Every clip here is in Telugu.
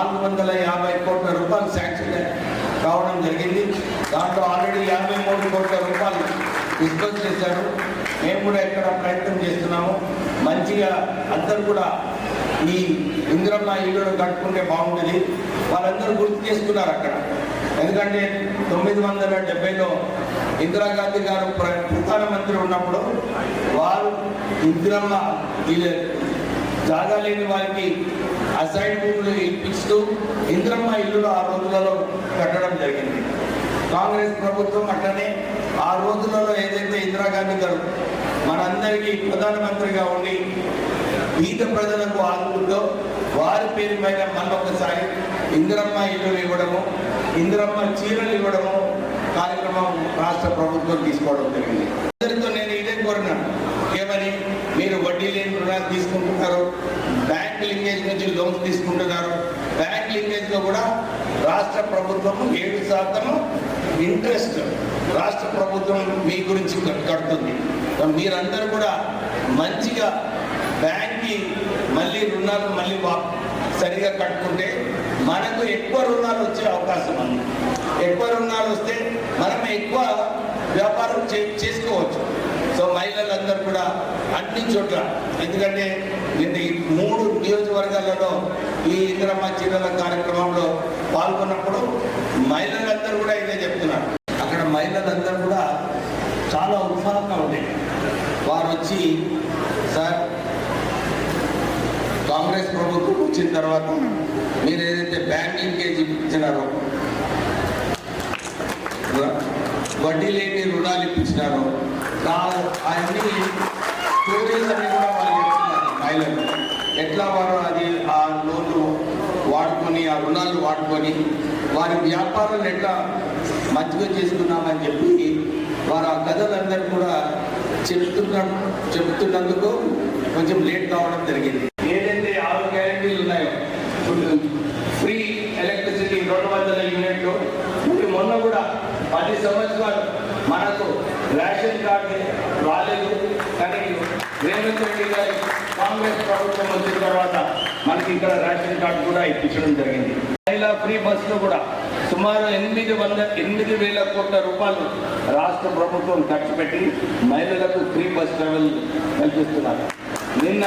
నాలుగు వందల యాభై కోట్ల రూపాయలు శాంక్షన్ కావడం జరిగింది. దాంట్లో ఆల్రెడీ యాభై మూడు కోట్ల రూపాయలు డిస్కస్ చేశారు. మేము కూడా ఇక్కడ ప్రయత్నం చేస్తున్నాము. మంచిగా అందరూ కూడా ఈ ఇంద్రమ్మ ఈడు కట్టుకుంటే బాగుంటుంది. వాళ్ళందరూ గుర్తు చేసుకున్నారు అక్కడ. ఎందుకంటే తొమ్మిది వందల డెబ్బైలో ఇందిరాగాంధీ గారు ప్రధానమంత్రి ఉన్నప్పుడు వారు ఇందిరమ్మ ఇల్లు జాగా లేని వారికి అసైన్మెంట్లు భూములు ఇప్పిస్తూ ఇంద్రమ్మ ఇల్లులు ఆ రోజులలో కట్టడం జరిగింది. కాంగ్రెస్ ప్రభుత్వం అట్లనే ఆ రోజులలో ఏదైతే ఇందిరాగాంధీ గారు మనందరికీ ప్రధానమంత్రిగా ఉండి బీద ప్రజలకు ఆదుకుంటూ వారి పేరు పైన మళ్ళొకసారి ఇందిరమ్మ ఇల్లులు ఇవ్వడము ఇందిరమ్మ చీరలు ఇవ్వడము కార్యక్రమం రాష్ట్ర ప్రభుత్వం తీసుకోవడం జరిగింది అందరితో నేను ఇదే కోరినాను ఏమని మీరు వడ్డీ లేని రుణాలు తీసుకుంటున్నారు బ్యాంక్ లింకేజ్ నుంచి లోన్స్ తీసుకుంటున్నారు బ్యాంక్ లింకేజ్లో కూడా రాష్ట్ర ప్రభుత్వము ఏడు శాతము ఇంట్రెస్ట్ రాష్ట్ర ప్రభుత్వం మీ గురించి కడుతుంది. మీరందరూ కూడా మంచిగా బ్యాంక్కి మళ్ళీ రుణాలు మళ్ళీ వా- సరిగా కట్టుకుంటే మనకు ఎక్కువ రుణాలు వచ్చే అవకాశం ఉంది. ఎక్కువ రుణాలు వస్తే మనం ఎక్కువ వ్యాపారం చే- చేసుకోవచ్చు. సో మహిళలందరూ కూడా అన్ని చోట్ల. ఎందుకంటే నిన్న ఈ మూడు నియోజకవర్గాలలో ఈ ఇందిరమ్మ చీరల కార్యక్రమంలో పాల్గొన్నప్పుడు మహిళలందరూ కూడా ఇదే చెప్తున్నారు. అక్కడ మహిళలందరూ కూడా చాలా ఉత్సాహంగా ఉండే. వారు వచ్చి సార్ కాంగ్రెస్ ప్రభుత్వం వచ్చిన తర్వాత మీరు ఏదైతే బ్యాంకింగ్ కేజీ ఇచ్చినారో వడ్డీ లేని రుణాలు ఇప్పించినారో దా- స్టోరీస్ అన్ని కూడా వాళ్ళు చెప్తున్నారు మహిళలు ఎట్లా వారు అది ఆ లోన్లు వాడుకొని ఆ రుణాలు వాడుకొని వారి వ్యాపారాలు ఎట్లా మంచిగా చేసుకున్నామని చెప్పి వారు ఆ కథలందరూ కూడా చెప్తున్న చెప్తున్నందుకు కొంచెం లేట్ కావడం జరిగింది. ఏదైతే ఆరు గ్యారంటీలు ఉన్నాయో ఫ్రీ ఎలక్ట్రిసిటీ రెండు వందల యూనిట్లు మొన్న కూడా పది సంవత్సరాలు మనకు రేషన్ కార్డు రాలేదు. కానీ రేవంత్ రెడ్డి గారి కాంగ్రెస్ ప్రభుత్వం వచ్చిన తర్వాత మనకి ఇక్కడ రేషన్ కార్డు కూడా ఇప్పించడం జరిగింది. మహిళా ఫ్రీ బస్సులు కూడా సుమారు ఎనిమిది వంద ఎనిమిది వేల కోట్ల రూపాయలు రాష్ట్ర ప్రభుత్వం ఖర్చు పెట్టి మహిళలకు ఫ్రీ బస్ ట్రావెల్ కల్పిస్తున్నారు. నిన్న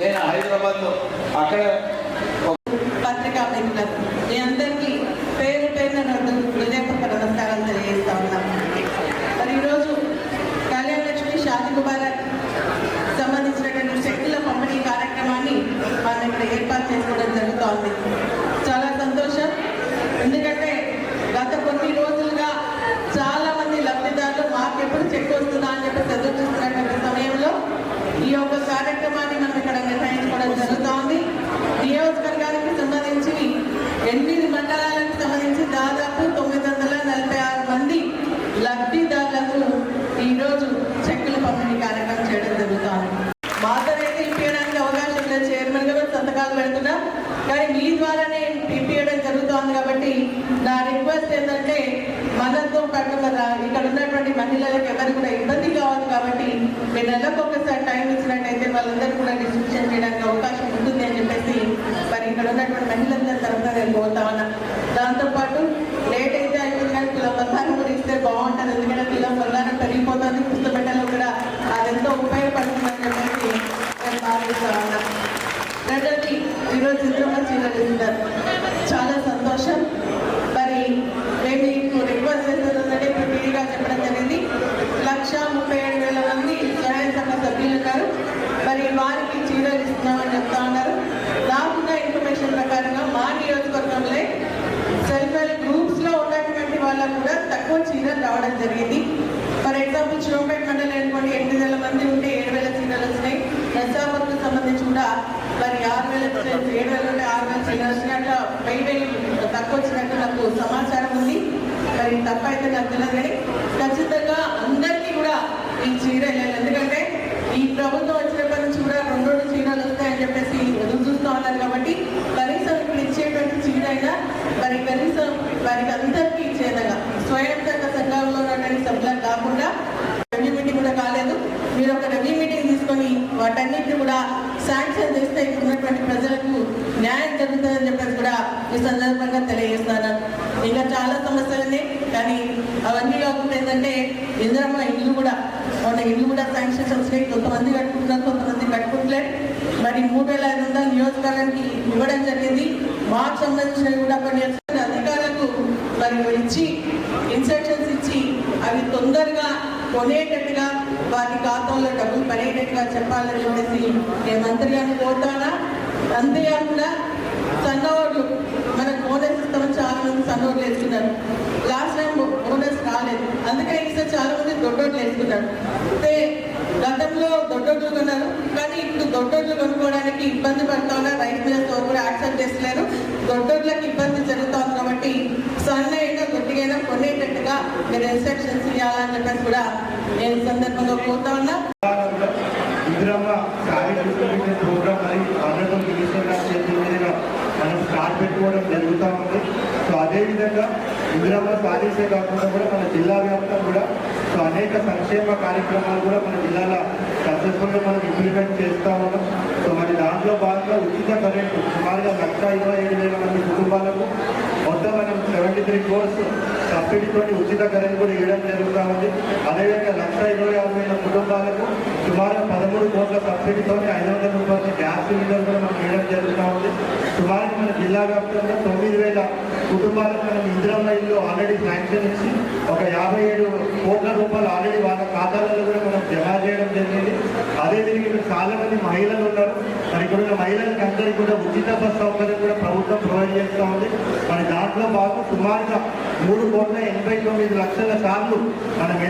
నేను హైదరాబాద్లో అక్కడ పత్రికా మిత్రులకు మీ అందరికీ పేరు పేరున రెండు హృదయపూర్వక నమస్కారాలు తెలియజేస్తా ఉన్నాం మరి ఈరోజు కళ్యాణ లక్ష్మి షాది ముబారక్ సంబంధించినటువంటి శక్తుల పంపిణీ కార్యక్రమాన్ని మనం ఇక్కడ ఏర్పాటు చేసుకోవడం జరుగుతోంది చాలా సంతోషం ఎందుకంటే గత కొన్ని రోజులుగా చాలా మంది లబ్ధిదారులు మాకు ఎప్పుడు చెక్ వస్తుందా అని చెప్పి ఎదురు చూస్తున్నటువంటి సమయంలో ఈ యొక్క కార్యక్రమాన్ని మనం ఇక్కడ నిర్వహించుకోవడం జరుగుతోంది నియోజకవర్గానికి సంబంధించి ఎనిమిది మండలాలకు సంబంధించి దాదాపు తొమ్మిది వందల నలభై ఆరు మంది లబ్ధిదారులకు ఈరోజు చెక్కుల పంపిణీ కార్యక్రమం చేయడం జరుగుతోంది మాతరైతే ఇప్పించడానికి అవకాశం లేదు చైర్మన్గా కూడా సంతకాలు పెడుతున్నాం కానీ మీ ద్వారానే ఇప్పించడం జరుగుతోంది కాబట్టి నా రిక్వెస్ట్ ఏంటంటే మనతో పాటు కదా ఇక్కడ ఉన్నటువంటి మహిళలకు ఎవరు కూడా ఇబ్బంది కావద్దు కాబట్టి మీరు నెలకు ఒకసారి టైం ఇచ్చినట్టయితే వాళ్ళందరూ కూడా డిస్ట్రిబ్యూషన్ చేయడానికి అవకాశం ఉంటుంది అని చెప్పేసి మరి ఇక్కడ ఉన్నటువంటి మహిళలందరి తరఫున నేను పోతా ఉన్నా. దాంతోపాటు లేట్ అయితే అయిపోయింది కానీ పిల్లల బంగారం కూడా ఇస్తే బాగుంటుంది. ఎందుకంటే పిల్లల బంగారం పెరిగిపోతుంది పుస్తపెట్టలో కూడా అదెంతో ఉపయోగపడుతుందని చెప్పేసి నేను భావిస్తా ఉన్నా. రెండోది ఈరోజు ఇంద్రమ్మ చీరలు చాలా సంతోషం. మేము మీకు రిక్వెస్ట్ చేస్తున్నది ఇప్పుడు మీడిగా చెప్పడం జరిగింది. లక్ష ముప్పై ఏడు వేల మంది సహాయ సంఘ సభ్యులు ఉన్నారు. మరి వారికి చీరలు ఇస్తున్నామని చెప్తా ఉన్నారు. నాకున్న ఇన్ఫర్మేషన్ ప్రకారంగా మా నియోజకవర్గంలో సెల్ఫ్ హెల్ప్ గ్రూప్స్లో ఉన్నటువంటి వాళ్ళకు కూడా తక్కువ చీరలు రావడం జరిగింది. ఫర్ ఎగ్జాంపుల్ చిరంపేట మండలం అనుకోండి ఎనిమిది వేల మంది ఉంటే ఏడు వేల చీరలు వచ్చినాయి. నర్సాపూర్కు సంబంధించి కూడా మరి ఆరు వేల ఏడు వేల నుండి ఆరు వేల చీరలు వచ్చినాయి. అట్లా వెయ్యి వెయ్యి తప్పు వచ్చినట్టు నాకు సమాచారం ఉంది. మరి తప్ప అయితే నాకు తెలియదు కానీ ఖచ్చితంగా అందరికీ కూడా ఈ చీర వెళ్ళాలి. ఎందుకంటే ఈ ప్రభుత్వం వచ్చినప్పటి నుంచి కూడా రెండు రెండు చీరలు వస్తాయని చెప్పేసి ఎదురు చూస్తూ ఉన్నారు కాబట్టి కనీసం ఇప్పుడు ఇచ్చేటువంటి చీర అయినా మరి కనీసం వారికి అందరికీ ఇచ్చేదగా స్వయం సంఘ సంఘంలో ఉన్నటువంటి సభ్యులకు కాకుండా రెవ్యూ మీటింగ్ కూడా కాలేదు. మీరు ఒక రెవ్యూ మీటింగ్ తీసుకొని వాటన్నిటిని కూడా శాంక్షన్ చేస్తే ఇక్కడ ఉన్నటువంటి ప్రజలకు న్యాయం జరుగుతుందని చెప్పేసి కూడా ఈ సందర్భంగా తెలియజేస్తున్నాను. ఇంకా చాలా సమస్యలు ఉన్నాయి. కానీ అవన్నీ కాకుండా ఏంటంటే ఇందిరమ్మ ఇల్లు కూడా మన ఇల్లు కూడా శాంక్షన్స్ వచ్చినాయి. కొంతమంది కట్టుకుంటున్నారు కొంతమంది కట్టుకుంటలేదు మరి మూడు వేల ఐదు వందల నియోజకవర్గానికి ఇవ్వడం జరిగింది. మాకు సంబంధించినవి కూడా కొన్ని అధికారులకు మరి ఇచ్చి ఇన్స్ట్రక్షన్స్ ఇచ్చి అవి తొందరగా కొనేటట్టుగా వారి ఖాతాలో డబ్బులు పడేటట్టుగా చెప్పాలని చెప్పేసి నేను మంత్రి గారిని కోరుతానా? అంతేకాకుండా సన్నవాళ్ళు మన బోనస్ ఇస్తామని చాలా మంది సన్నోళ్ళు వేసుకున్నారు లాస్ట్ టైం బోనస్ రాలేదు. అందుకని ఈసారి చాలా మంది దొడ్డోట్లు వేసుకున్నారు. అయితే గతంలో దొడ్డోట్లు కొన్నారు కానీ ఇప్పుడు దొడ్డోట్లు కొనుక్కోవడానికి ఇబ్బంది పడతా ఉన్నా రైతు మీద కూడా యాక్సెప్ట్ చేస్తున్నారు దొడ్డోట్లకు ఇబ్బంది జరుగుతుంది కాబట్టి సన్న అయినా గట్టిగైనా కొనేటట్టుగా మీరు ఇన్స్ట్రక్షన్స్ ఇవ్వాలని చెప్పేసి కూడా నేను సందర్భంగా కోరుతా ఉన్నా ఇందిరమ్మ శారీ డిస్ట్రిబ్యూషన్ ప్రోగ్రామ్ మరి ఆనరబుల్ మినిస్టర్ గారి చేతుల మీదుగా మనం స్టార్ట్ పెట్టుకోవడం జరుగుతూ ఉంది. సో అదేవిధంగా ఇందిరాబాద్ శారీసే కాకుండా కూడా మన జిల్లా వ్యాప్తంగా కూడా సో అనేక సంక్షేమ కార్యక్రమాలు కూడా మన జిల్లాలో సక్సెస్ఫుల్గా మనం ఇంప్లిమెంట్ చేస్తూ ఉన్నాం. సో మరి దాంట్లో భాగంగా ఉచిత కరెంటు సుమారుగా లక్ష ఇరవై ఏడు వేల మంది కుటుంబాలకు మొత్తం మనం సెవెంటీ త్రీ కోర్స్ సబ్సిడీతో ఉచిత కరెంట్ కూడా ఇవ్వడం జరుగుతూ ఉంది. అదేవిధంగా లక్ష ఇరవై ఆరు వేల కుటుంబాలకు సుమారు పదమూడు కోట్ల సబ్సిడీతో ఐదు వందల రూపాయల గ్యాస్ సిలిండర్ కూడా మనం ఇవ్వడం జరుగుతూ ఉంది. సుమారు మన జిల్లా వ్యాప్తంగా తొమ్మిది వేల కుటుంబాలకు మనం ఇందిరమ్మ ఇల్లు ఆల్రెడీ శాంక్షన్ ఇచ్చి ఒక యాభై ఏడు కోట్ల రూపాయలు ఆల్రెడీ వాళ్ళ ఖాతాలలో కూడా మనం జమ చేయడం జరిగింది. అదేవిధంగా ఇక్కడ చాలా మంది మహిళలు ఉన్నారు. మరి ఇక్కడ ఉన్న మహిళలకు అందరికీ కూడా ఉచిత బస్ సౌకర్యం కూడా ప్రభుత్వం ప్రొవైడ్ చేస్తూ ఉంది. మరి దాంట్లో మాకు సుమారుగా మూడు కోట్ల ఎనభై తొమ్మిది లక్షల సార్లు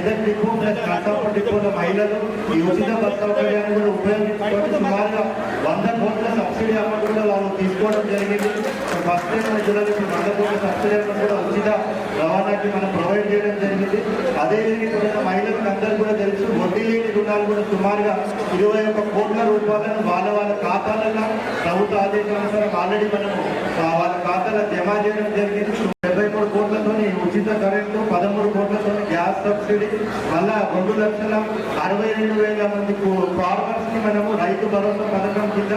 మెదక్ డిపో ప్లస్ నర్సాపూర్ డిపోల మహిళలు ఈ ఉచిత బస్ సౌకర్యాన్ని కూడా ఉపయోగించుకొని సుమారుగా వంద కోట్ల సబ్సిడీ అమౌంట్ కూడా వాళ్ళు తీసుకోవడం జరిగింది. సో ఫస్ట్ టైం జిల్లాలో వంద కోట్ల సబ్సిడీ అమౌంట్ కూడా ఉచిత రవాణాకి మనం ప్రొవైడ్ చేయడం జరిగింది. అదేవిధంగా ఇక్కడ మహిళలకు అందరూ కూడా తెలుసు వడ్డీ లేని రుణాలు కూడా సుమారుగా ఇరవై ఒక్క కోట్ల రూపాయలను వాళ్ళ వాళ్ళ ఖాతాలలో ప్రభుత్వ ఆదేశానుసారం ఆల్రెడీ మనం వాళ్ళ ఖాతాలో జమ చేయడం జరిగింది. డెబ్బై మూడు కోట్లతో ఉచిత కరెంటు పదమూడు కోట్ల గ్యాస్ సబ్సిడీ మళ్ళా రెండు లక్షల అరవై రెండు వేల మంది ఫార్మర్స్కి మనము రైతు భరోసా పథకం కింద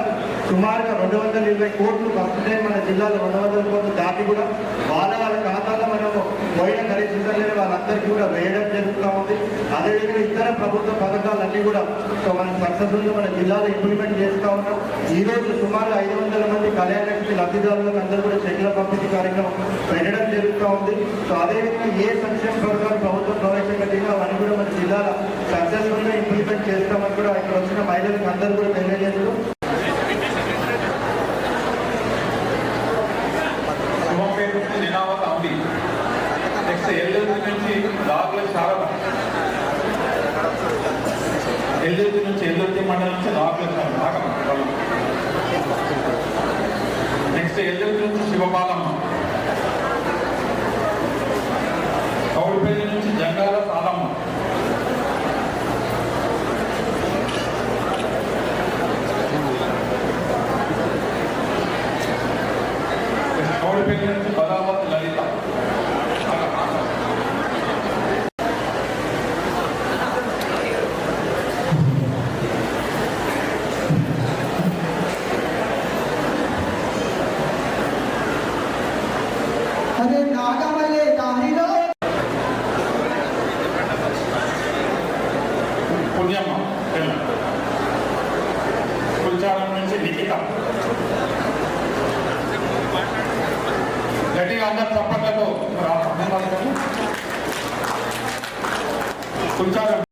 సుమారుగా రెండు వందల ఇరవై కోట్లు ఫస్ట్ టైం మన జిల్లాలో రెండు వందల కోట్లు దాటి కూడా వాళ్ళ వాళ్ళ ఖాతాలో మనము పోయిన ఖరీదు వాళ్ళందరికీ కూడా వేయడం జరుగుతూ ఉంది. అదేవిధంగా ఇతర ప్రభుత్వ పథకాలన్నీ కూడా మన మనం సక్సెస్ఫుల్గా మన జిల్లాలో ఇంప్లిమెంట్ చేస్తూ ఉన్నాం. ఈ రోజు సుమారు ఐదు వందల మంది కళ్యాణ లబ్ధిదారులకు అందరూ కూడా చెక్కుల పంపిణీ కార్యక్రమం పెట్టడం జరుగుతూ ఉంది. సో అదేవిధంగా ఏ సంక్షేమ పథకాలు ప్రభుత్వం ప్రవేశపెట్టినా అవన్నీ కూడా మన జిల్లాల సక్సెస్ఫుల్గా ఇంప్లిమెంట్ చేస్తామని కూడా ఇక్కడ వచ్చిన మహిళలకు అందరూ కూడా తెలియజేస్తూ నెక్స్ట్ ఎల్లుండి నుంచి రాగుల చాలా నెక్స్ట్ ఎల్లుండి పుణ్యమ్మ పిల్ల కుల్చారం నుంచి నిఖిత. గట్టిగా అందరు చప్పట్లతో కుల్చారం